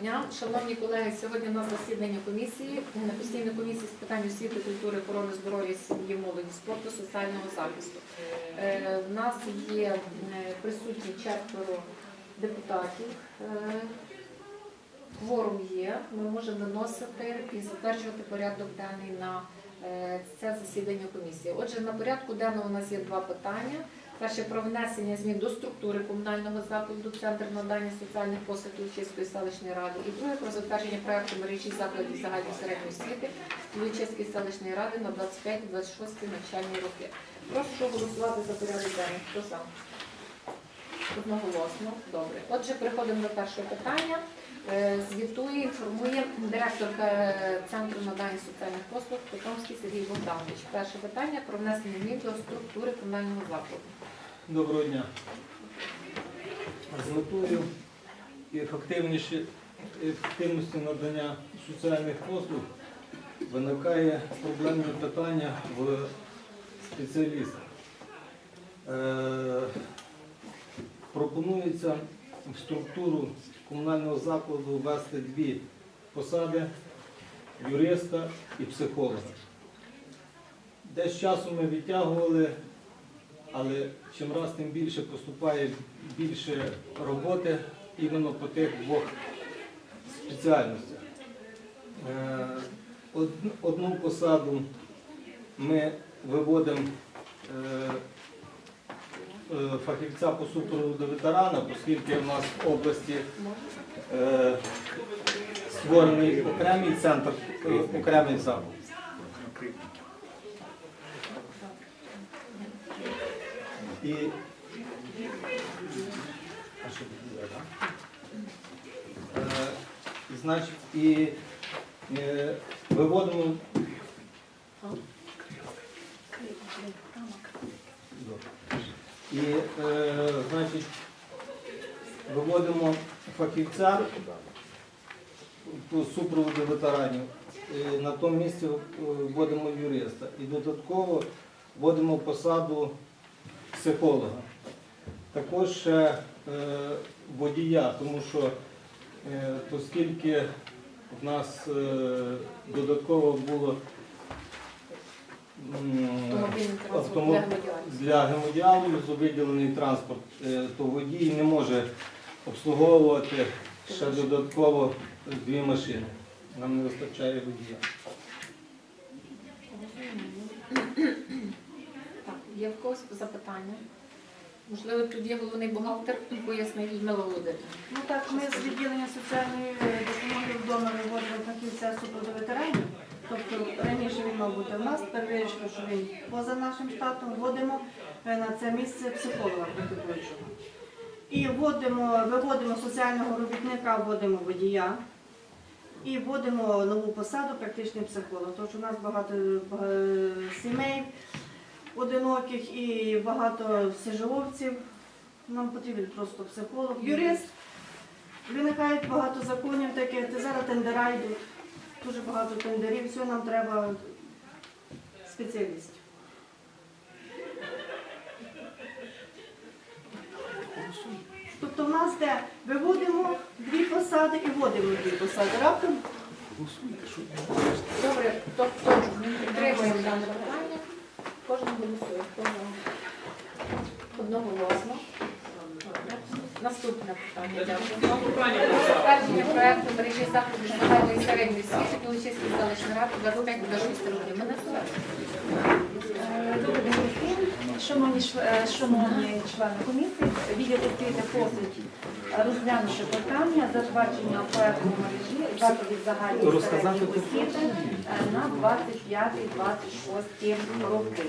дня. Шановні колеги, сьогодні у нас засідання комісії, на постійній комісії з питань освіти, культури, охорони здоров'я, сім'ї, молоді, спорту, соціального захисту. Е, В нас є е, присутні четверо депутатів. Е, Кворум є, ми можемо виносити і затверджувати порядок денний на е, це засідання комісії. Отже, на порядку денному у нас є два питання. Перше про внесення змін до структури комунального закладу Центр надання соціальних послуг Лучиської селищної ради. І друге про затвердження проекту мережі закладів загальної середньої освіти Лучиської селищної ради на 25-26 навчальні роки. Прошу голосувати за порядок денний. Хто за? Одноголосно. Добре. Отже, переходимо до першого питання. Е, Звітує, інформує директор е, Центру надання соціальних послуг Котомський Сергій Богданович. Перше питання про внесення змін до структури комунального закладу. Доброго дня. З метою ефективності надання соціальних послуг виникає проблемне питання в спеціалістах. Пропонується в структуру комунального закладу ввести дві посади юриста і психолога. Десь часу ми відтягували але чим раз тим більше поступає більше роботи іменно по тих двох спеціальностях. Е, Одну посаду ми виводимо е, фахівця по супроводу ветерана, оскільки в нас в області е, створений окремий центр, е, окремий заклад. І? Е, значить, і е, виводимо. І, е, значить, виводимо фахівця по супроводу ветеранів. І на тому місці е, вводимо юриста. І додатково вводимо посаду психолога. Також е, водія, тому що е, оскільки в нас е, додатково було Автомобільний для гемодіалізу виділений транспорт, е, то водій не може обслуговувати ще додатково дві машини. Нам не вистачає водія. Так, є в когось запитання? Можливо, тут є головний бухгалтер, пояснить Людмила Володимирівна. Ну так, ми з відділення соціальної допомоги вдома виводимо фахівця супроводу ветеранів. Тобто раніше бути в нас, тепер що він поза нашим штатом, вводимо е, на це місце психолога практикуючого. І вводимо, виводимо соціального робітника, вводимо водія. І вводимо нову посаду практичний психолог. Тому що у нас багато сімей одиноких і багато всежиловців. Нам потрібен просто психолог, юрист. Виникають багато законів таких, зараз тендера йдуть, дуже багато тендерів, все нам треба спеціалістів. Тобто в нас де виводимо дві посади і вводимо дві посади. Раптом Добре, тобто підтримуємо дане питання. Кожен голосує. За? Одноголосно. Наступне питання. Затвердження проекту мережі заходів загальної середньої освіти Білочиської селищної ради 25 до 6 років. Ми звати. Добрий день. Шановні, е, шановні члени комісії, відділ освіти просить е, розглянути питання затвердження проекту мережі закладів загальної середньої освіти на 25-26 роки.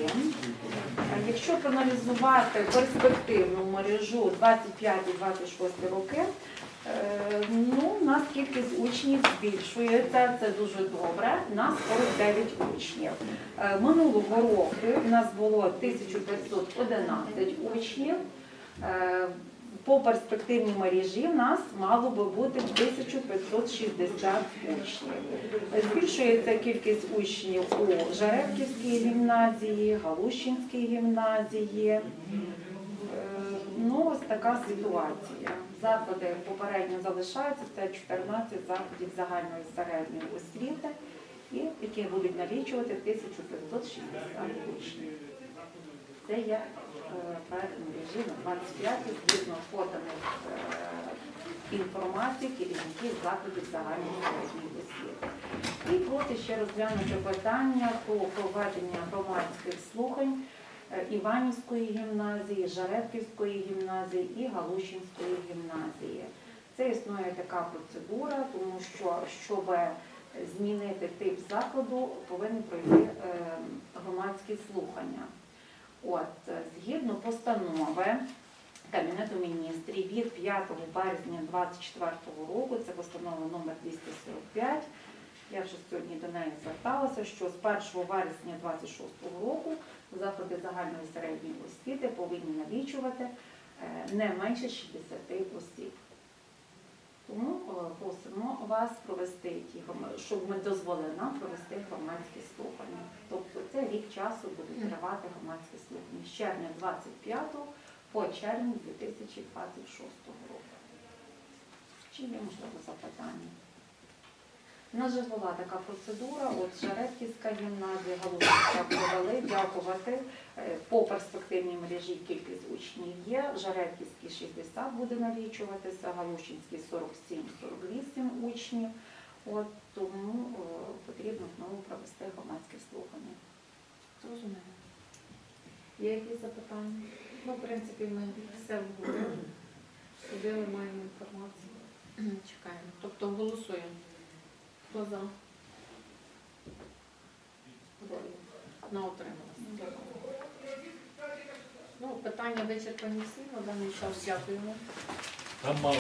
Е, Якщо проаналізувати перспективну мережу 25-26 роки, Ну, у нас кількість учнів збільшується, це дуже добре. У нас 49 учнів. Е, Минулого року у нас було 1511 учнів. Е, По перспективній мережі в нас мало би бути 1560 учнів. Е, Збільшується кількість учнів у Жаревківській гімназії, Галущинській гімназії. Е, Ну, ось така ситуація. Заходи попередньо залишаються, це 14 заходів загальної середньої освіти, які будуть налічувати 1560 учнів. Це є е, мережі на 25 згідно поданих е, інформації керівників закладів загальної середньої освіти. І проти ще розглянути питання про проведення громадських слухань Іванівської гімназії, Жаребківської гімназії і Галущинської гімназії. Це існує така процедура, тому що щоб змінити тип закладу, повинні пройти е, громадські слухання. От, е, згідно постанови Кабінету міністрів від 5 березня 2024 року, це постанова номер 245, я вже сьогодні до неї зверталася, що з 1 вересня 2026 року заклади загальної середньої освіти повинні налічувати е, не менше 60 осіб. Тому е, просимо вас провести ті щоб ми дозволили нам провести громадські слухання. Тобто це рік часу будуть тривати громадські слухання з червня 25 по червень 2026 року. Чи є можливо запитання? У нас вже була така процедура, от Жаребківська гімназія, Галузівська провели, дякувати. Е, По перспективній мережі кількість учнів є, Жаребківський 60 буде налічуватися, Галущинський 47-48 учнів. От тому е, потрібно знову провести громадське слухання. Зрозуміло. Є якісь запитання? Ну, в принципі, ми все обговорили, судили, маємо інформацію. Чекаємо. Тобто голосуємо. Хто за? Одна утрималася. Ну, питання вичерпані всі на даний час. Дякуємо. Там мало